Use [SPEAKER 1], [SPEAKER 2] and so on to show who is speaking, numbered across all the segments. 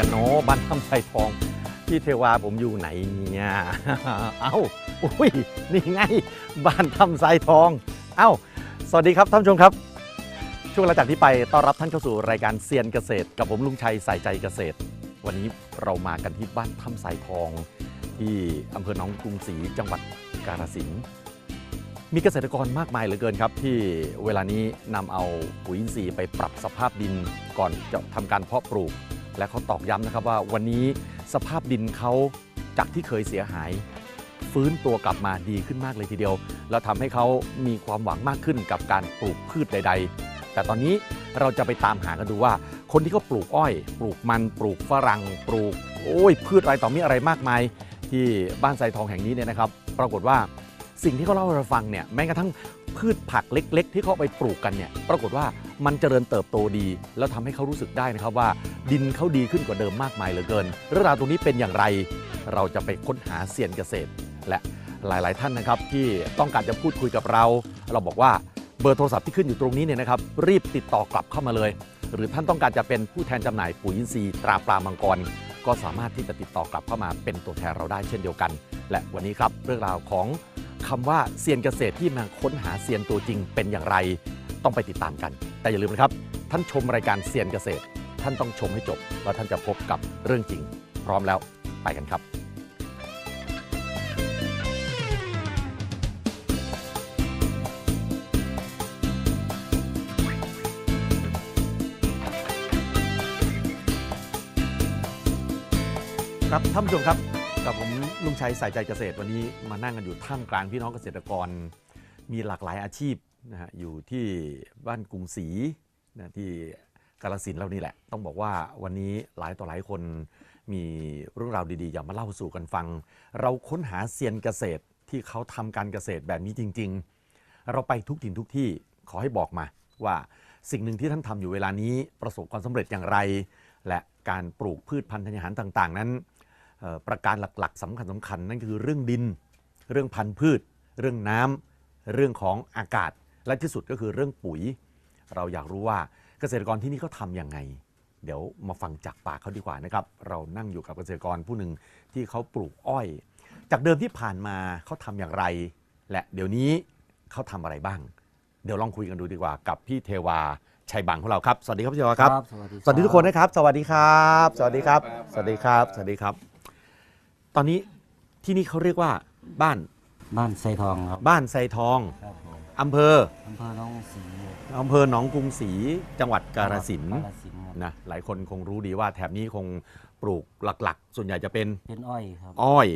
[SPEAKER 1] กันเนาะบ้านถ้ำไทรทองพี่เทวาผมอยู่ไหนเนี่ย เอ้าอุ้ยนี่ไง บ้านถ้ำไทรทอง เอ้า สวัสดีครับท่านผู้ชมครับ ช่วงหลังจากที่ไปต้อนรับท่านเข้าสู่รายการเซียนเกษตร กับผมลุงชัยใส่ใจเกษตร วันนี้เรามากันที่บ้านถ้ำไทรทอง ที่อำเภอหนองกรุงศรีจังหวัดกาฬสินธุ์มีเกษตรกรมากมายเหลือเกินครับที่เวลานี้นำเอาปุ๋ยอินทรีย์ไปปรับสภาพดินก่อนจะทำการเพาะปลูก และเขาตอกย้ำนะครับว่าวันนี้สภาพดินเขาจากที่เคยเสียหาย ฟื้นตัวกลับมาดีขึ้นมากเลยทีเดียว แล้วทำให้เขามีความหวังมากขึ้นกับการปลูกพืชใด ๆ แต่ตอนนี้เราจะไปตามหากันดูว่า คนที่เขาปลูกอ้อย ปลูกมันปลูกฝรั่ง ปลูกโอ้ยพืชอะไรต่อมีอะไรมากมาย ที่บ้านไซทองแห่งนี้เนี่ยนะครับ ปรากฏว่าสิ่งที่เขาเล่าให้เราฟังเนี่ยแม้กระทั่งพืชผักเล็ก ๆ ที่เขาเอาไปปลูกกันเนี่ยปรากฏว่า มันเจริญเติบโตดี แล้วทำให้เขารู้สึกได้นะครับว่า ดินเขาดีขึ้นกว่าเดิมมากมายเหลือเกิน เรื่องราวตรงนี้เป็นอย่างไร เราจะไปค้นหาเซียนเกษตร และหลาย ๆ ท่านนะครับ ที่ต้องการจะพูดคุยกับเรา เราบอกว่าเบอร์โทรศัพท์ที่ขึ้นอยู่ตรงนี้เนี่ยนะครับ รีบติดต่อกลับเข้ามาเลย หรือท่านต้องการจะเป็นผู้แทนจำหน่ายปุ๋ยอินทรีย์ตราปลามังกรก็สามารถที่จะติดต่อกลับเข้ามาเป็นตัวแทนเราได้เช่นเดียวกัน และวันนี้ครับเรื่องราวของคำว่าเซียนเกษตรที่มาค้นหาเซียนตัวจริงเป็นอย่างไร ต้องไปติดตามกัน แต่อย่าลืมนะครับ ท่านชมรายการเซียนเกษตร ท่านต้องชมให้จบแล้วท่านจะพบกับเรื่องจริง พร้อมแล้วไปกันครับครับท่านผู้ชมครับกับผมลุงชัยสายใจเกษตรวันนี้มานั่งกันอยู่ท่ามกลางพี่น้องเกษตรกร มีหลากหลายอาชีพ นะฮะอยู่ที่บ้านกรุงศรีนะที่กาลสินเรานี่แหละ ต้องบอกว่าวันนี้หลายต่อหลายคนมีเรื่องราวดีๆ อยากมาเล่าสู่กันฟัง เราค้นหาเซียนเกษตรที่เขาทำการเกษตรแบบนี้จริง ๆ เราไปทุกถิ่นทุกที่ขอให้บอกมา ว่าสิ่งหนึ่งที่ท่านทำอยู่เวลานี้ประสบความสำเร็จอย่างไร และการปลูกพืชพันธุ์ธัญญาหารต่างๆ นั้นประการหลักๆสำคัญสำคัญนั่นคือเรื่องดิน เรื่องพันธุ์พืช เรื่องน้ำเรื่องของอากาศ และที่สุดก็คือเรื่องปุ๋ย เราอยากรู้ว่าเกษตรกรที่นี่เขาทำยังไง เดี๋ยวมาฟังจากปากเขาดีกว่านะครับ เรานั่งอยู่กับเกษตรกรผู้หนึ่งที่เขาปลูกอ้อย จากเดิมที่ผ่านมาเขาทำอย่างไร และเดี๋ยวนี้เขาทำอะไรบ้าง เดี๋ยวลองคุยกันดูดีกว่ากับพี่เทวาชัยบังของเราครับสวัสดีครับพี่เทวาครับ
[SPEAKER 2] สวัสดี
[SPEAKER 1] สวัสดีทุกคนนะครับ สวัสดีครับ สวัสดีครับ สวัสดีครับ สวัสดีครับ ตอนนี้ที่นี่เขาเรียกว่าบ้าน
[SPEAKER 2] บ้านไซทองครับ
[SPEAKER 1] บ้านไซทอง
[SPEAKER 2] ครับผม
[SPEAKER 1] อำเภอ
[SPEAKER 2] อำเภอหน้องสี
[SPEAKER 1] อำเภอหนองกรุงศรีจังหวัดกาฬสินธุ์
[SPEAKER 2] กาฬสินธุ์ครับ
[SPEAKER 1] นะหลายคนคงรู้ดีว่าแถบนี้คงปลูกหลักๆ ส่วนใหญ่จะเป็น
[SPEAKER 2] เป็นอ้อยครับ
[SPEAKER 1] อ้อย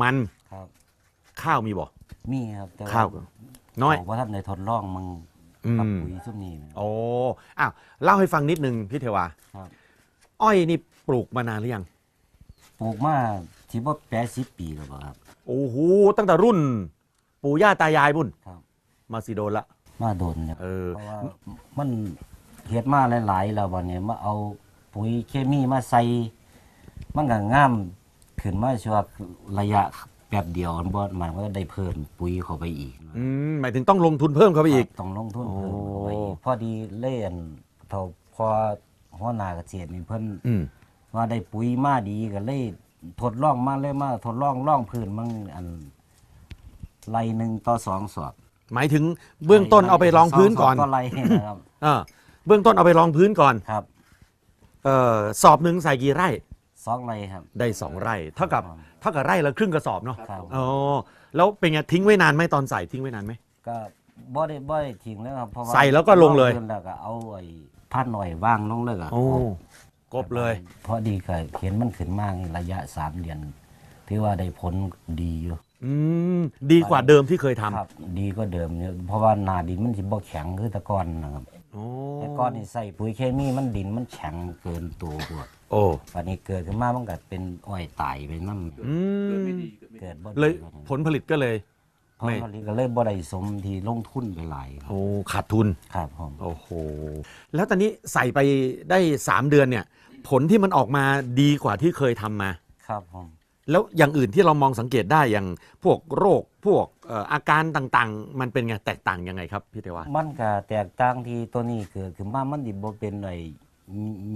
[SPEAKER 1] มัน
[SPEAKER 2] ครับ
[SPEAKER 1] ข้าวมีบ่
[SPEAKER 2] มีครับแต่
[SPEAKER 1] ข้าวน้อย
[SPEAKER 2] บอกว่าท่านในทดลองมึง
[SPEAKER 1] อืม
[SPEAKER 2] กับปุ๋ยซุ่มนี้นะ
[SPEAKER 1] โอ้อ้าวเล่าให้ฟังนิดนึงพี่เทวา
[SPEAKER 2] ครับ
[SPEAKER 1] อ้อยนี่ปลูกมานานหรือยัง
[SPEAKER 2] ปลูกมาที่ว่าแปดสิบปีแล้วบ่ครับ
[SPEAKER 1] โอ้โหตั้งแต่รุ่น ปู่ย่าตายายบุญ
[SPEAKER 2] ครับ
[SPEAKER 1] มาสิโดนละ
[SPEAKER 2] มาโดนเนี่ย
[SPEAKER 1] เออ
[SPEAKER 2] เพราะว่ามันเฮ็ดมาหลายๆแล้ววันนี้มาเอาปุ๋ยเคมีมาใส่มันก็งามขึ้นมาช่วงระยะแบบเดียวมันบ่มันก็ได้เพิ่มปุ๋ยเข้าไปอีก
[SPEAKER 1] อืมหมายถึงต้องลงทุนเพิ่มเข้าไปอีก
[SPEAKER 2] ครับต้องลงทุนเพิ่ม
[SPEAKER 1] โอ้
[SPEAKER 2] เข้าไปอีกพอดีเล่นเท่าพอหัวหน้าเกษตรนี่เพิ่น
[SPEAKER 1] อืม
[SPEAKER 2] ว่าได้ปุ๋ยมาดีก็เลยทดลองมาเลยมาทดลองล่องพื้นมั่งอันไรหนึ่งต่อสองสอบ
[SPEAKER 1] หมายถึงเบื้องต้นเอาไปรองพื้นก่อน
[SPEAKER 2] สบก็ไรนะครับ
[SPEAKER 1] เออเบื้องต้นเอาไปรองพื้นก่อน
[SPEAKER 2] ครับ
[SPEAKER 1] เออสอบหนึ่งใส่กี่ไร่
[SPEAKER 2] สองไรครับ
[SPEAKER 1] ได้สองไร่เท่ากับ
[SPEAKER 2] ครับ
[SPEAKER 1] เท่ากับไร่ละครึ่งกระสอบเนาะ
[SPEAKER 2] ครับ
[SPEAKER 1] อ๋อแล้วเป็นไงทิ้งไว้นานไหมตอนใส่ทิ้งไว้นานไหม
[SPEAKER 2] ก็บ่ได้บ่ได้ทิ้งแล้วครับเพราะว่า
[SPEAKER 1] ใส่แล้วก็ลงเลย
[SPEAKER 2] แล้วก็เอาไอ้ผ้าหน่อยว่างลงเลยอะ
[SPEAKER 1] โอ้กบเลย
[SPEAKER 2] เพราะดีก็เห็นมันขึ้นมากระยะสามเดือนถือว่าได้ผลดีอยู่
[SPEAKER 1] อืมดีกว่าเดิมที่เคยทำ
[SPEAKER 2] ครับดีก็เดิมเนี่ยเพราะว่าหนาดินมันสิบ่แข็งคือแตะกอนนะครับ
[SPEAKER 1] โอ้
[SPEAKER 2] แต่ก่อนนี่ใส่ปุ๋ยเคมีมันดินมันแข็งเกินตัวพวก
[SPEAKER 1] โอ้
[SPEAKER 2] วันนี้เกิดขึ้นมามันก็เป็นอ้อยตายไปนำ
[SPEAKER 1] อืม
[SPEAKER 2] เกิดบ่ดี
[SPEAKER 1] เลยผลผลิตก็เลย
[SPEAKER 2] ผลผลิตก็เลยบ่ได้สมที่ลงทุนไปหลายครับ
[SPEAKER 1] โอ้ขาดทุน
[SPEAKER 2] ครับผม
[SPEAKER 1] โอ้โห แล้วตอนนี้ใส่ไปได้ 3 เดือนเนี่ย ผลที่มันออกมาดีกว่าที่เคยทำมา
[SPEAKER 2] ครับผม
[SPEAKER 1] แล้วอย่างอื่นที่เรามองสังเกตได้อย่างพวกโรคพวกเอ่ออาการต่างๆ มันเป็นไงแตกต่างยังไงครับพี่เทวา
[SPEAKER 2] มันก็แตกต่างที่ตัวนี้เกิดขึ้นมามันดิบ่เป็นไอ้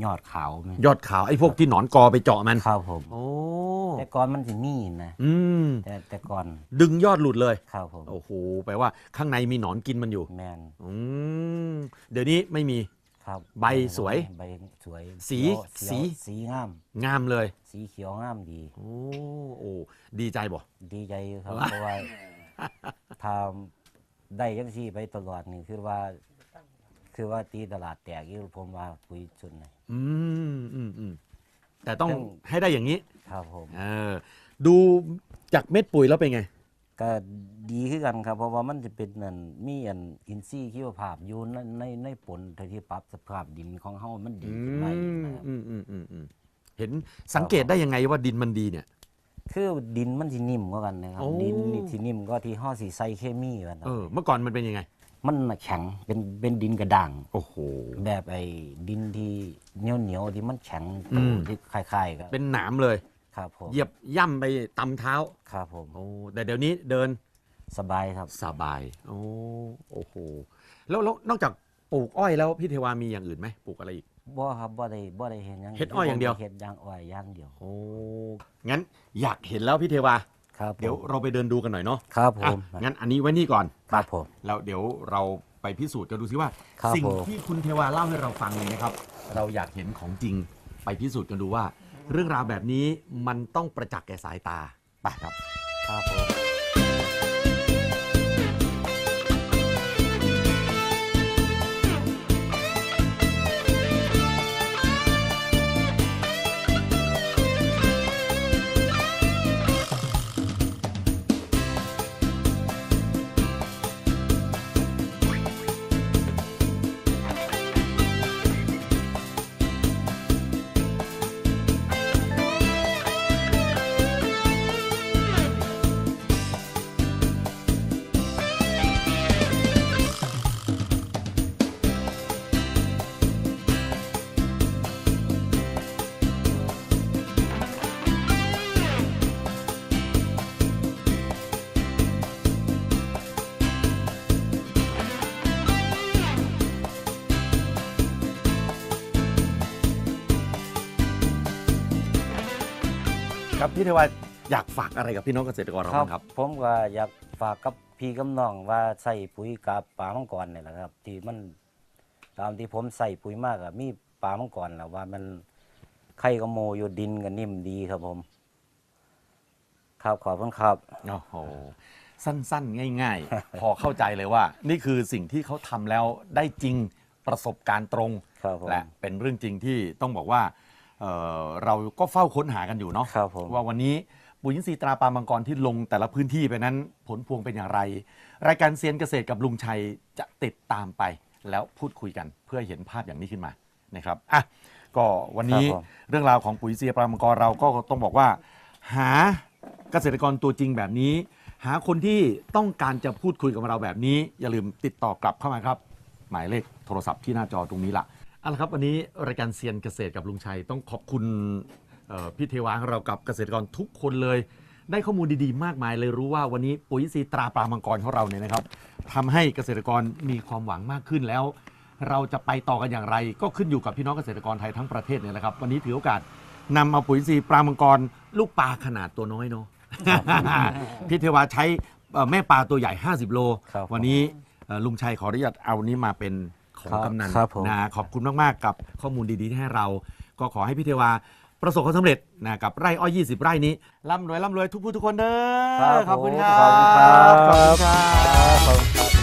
[SPEAKER 2] ยอดขาวแม่
[SPEAKER 1] ยอดขาวไอ้พวกที่หนอนกอไปเจาะมัน
[SPEAKER 2] ครับผม
[SPEAKER 1] โอ้
[SPEAKER 2] แต่ก่อนมันสิมีนะ
[SPEAKER 1] อืม
[SPEAKER 2] แต่แต่ก่อน
[SPEAKER 1] ดึงยอดหลุดเลย
[SPEAKER 2] ครับผม
[SPEAKER 1] โอ้โหแปลว่าข้างในมีหนอนกินมันอยู่
[SPEAKER 2] แมน
[SPEAKER 1] อืมเดี๋ยวนี้ไม่มี
[SPEAKER 2] ครับ
[SPEAKER 1] ใบสวย
[SPEAKER 2] ใบสวย
[SPEAKER 1] สี
[SPEAKER 2] เขียว
[SPEAKER 1] สี
[SPEAKER 2] สีงาม
[SPEAKER 1] งามเลย
[SPEAKER 2] สีเขียวงามดี
[SPEAKER 1] โอ้โอ้ดีใจบ่
[SPEAKER 2] ดีใจอยู่ครับ
[SPEAKER 1] ว้า
[SPEAKER 2] เพราะว่าทำได้ยังซี่ไปตลอดนี่คือว่า คือว่าตีตลาดแตกอยู่ผมว่าปุ๋ยชุดไหน
[SPEAKER 1] อืมอืมอืมแต่ต้อง
[SPEAKER 2] ซึ่ง
[SPEAKER 1] ให้ได้อย่างนี้
[SPEAKER 2] ครับผม
[SPEAKER 1] เออดูจากเม็ดปุ๋ยแล้วเป็นไง
[SPEAKER 2] ก็ดีขึ้นกันครับ เพราะว่ามันจะเป็นนั่นมีอันอินทรีย์ชีวภาพอยู่ในในในผลที่ปรับสภาพดินของเฮามันดีขึ้นมาอีกนะครับ
[SPEAKER 1] อืมอืมอืมอืมเห็นสังเกตได้ยังไงว่าดินมันดีเนี่ย
[SPEAKER 2] คือดินมันสินิ่มกว่ากันนะครับ
[SPEAKER 1] โอ้
[SPEAKER 2] ดินนี่สินิ่มก็ที่เฮาสิใส่เคมีกันนะ
[SPEAKER 1] เออ เมื่อก่อนมันเป็นยังไง
[SPEAKER 2] มันน่ะแข็งเป็นเป็นดินกระด่าง
[SPEAKER 1] โอ้โห
[SPEAKER 2] แบบไอ้ดินที่เหนียวเหนียวๆที่มันแข็ง
[SPEAKER 1] อืม
[SPEAKER 2] ที่คล้ายๆกัน
[SPEAKER 1] เป็นหนามเลย
[SPEAKER 2] ครับผม
[SPEAKER 1] เหยียบย่ำไปตำเท้า
[SPEAKER 2] ครับผม
[SPEAKER 1] โอ้แต่เดี๋ยวนี้เดิน
[SPEAKER 2] สบายครับ
[SPEAKER 1] สบายโอ้โอ้โหแล้วแล้วนอกจากปลูกอ้อยแล้วพี่เทวามีอย่างอื่นไหมปลูกอะไรอีก
[SPEAKER 2] บ่ครับบ่ได้บ่ได้เห็นหยัง
[SPEAKER 1] เฮ็ดอ้อยอย่างเดียว
[SPEAKER 2] เฮ็ดยางอ้อยอย่างเดียว
[SPEAKER 1] โอ้งั้นอยากเห็นแล้วพี่เทวา
[SPEAKER 2] ครับผม
[SPEAKER 1] เดี๋ยวเราไปเดินดูกันหน่อยเนาะ
[SPEAKER 2] ครับผ
[SPEAKER 1] อะ
[SPEAKER 2] ม
[SPEAKER 1] งั้นอันนี้ไว้นี่ก่อน
[SPEAKER 2] ครับผม
[SPEAKER 1] แล้วเดี๋ยวเราไปพิสูจน์กันดูซิว่า
[SPEAKER 2] ครับ
[SPEAKER 1] สิ่ง
[SPEAKER 2] ผม
[SPEAKER 1] ที่คุณเทวาเล่าให้เราฟังเนี่ยนะครับ เราอยากเห็นของจริงไปพิสูจน์กันดูว่า เรื่องราวแบบนี้มันต้องประจักษ์แก่สายตาไปครับ
[SPEAKER 2] ครับผม
[SPEAKER 1] ครับพี่เทวาอยากฝากอะไรกับพี่น้องเกษตรกรเราบ้างครับ
[SPEAKER 2] ผมก็อยากฝากกับพี่กับน้องว่าใส่ปุ๋ยกับปลามังกรนี่แหละครับ ที่มันตามที่ผมใส่ปุ๋ยมากอะมีปลามังกรแหละว่ามันไข่กระโมอยู่ดินกันนิ่มดีครับผม ครับขอบคุณครับ
[SPEAKER 1] โอ้โหสั้นๆ ง่าย ๆ พอเข้าใจเลยว่า นี่คือสิ่งที่เขาทำแล้วได้จริงประสบการณ์ตรง
[SPEAKER 2] ครับผม
[SPEAKER 1] และเป็นเรื่องจริงที่ต้องบอกว่า เอ่อเราก็เฝ้าค้นหากันอยู่เนาะ
[SPEAKER 2] ครับผม
[SPEAKER 1] ว่าวันนี้ปุ๋ยอินทรีย์ตราปลามังกรที่ลงแต่ละพื้นที่ไปนั้นผลพวงเป็นอย่างไร รายการเซียนเกษตรกับลุงชัยจะติดตามไปแล้วพูดคุยกันเพื่อเห็นภาพอย่างนี้ขึ้นมานะครับอะก็วันนี้
[SPEAKER 2] ครับผม
[SPEAKER 1] เรื่องราวของปุ๋ยเซียปลามังกรเราก็ต้องบอกว่า หาเกษตรกรตัวจริงแบบนี้ หาคนที่ต้องการจะพูดคุยกับเราแบบนี้ อย่าลืมติดต่อกลับเข้ามาครับ หมายเลขโทรศัพท์ที่หน้าจอตรงนี้ละ เอาละครับวันนี้รายการเซียนเกษตรกับลุงชัย ต้องขอบคุณเอ่อพี่เทวาของเรากับเกษตรกรทุกคนเลย ได้ข้อมูลดีๆ มากมายเลยรู้ว่าวันนี้ปุ๋ยซีตราปลามังกรของเราเนี่ยนะครับทำให้เกษตรกรมีความหวังมากขึ้นแล้ว เราจะไปต่อกันอย่างไร ก็ขึ้นอยู่กับพี่น้องเกษตรกรไทยทั้งประเทศเนี่ยแหละครับ วันนี้ถือโอกาสนำเอาปุ๋ยซีปลามังกรลูกปลาขนาดตัวน้อยเนาะ พี่เทวาใช้เอ่อแม่ปลาตัวใหญ่ 50 โล
[SPEAKER 2] ครับผม
[SPEAKER 1] วันนี้เอ่อลุงชัยขออนุญาตเอานี้มาเป็น ของ
[SPEAKER 2] ครับ
[SPEAKER 1] กำนัน
[SPEAKER 2] ครับผม
[SPEAKER 1] นะขอบคุณมาก ๆ กับข้อมูลดีๆที่ให้เรา ก็ขอให้พี่เทวาประสบความสำเร็จนะกับไร่อ้อย 20 ไร่นี้ร่ำรวยร่ำรวยทุกผู้ทุกคนเด้อ
[SPEAKER 2] ครับ
[SPEAKER 1] ขอบคุณ
[SPEAKER 2] ผม
[SPEAKER 1] ครับ
[SPEAKER 2] ขอบคุณครับ
[SPEAKER 1] ขอบคุณครับ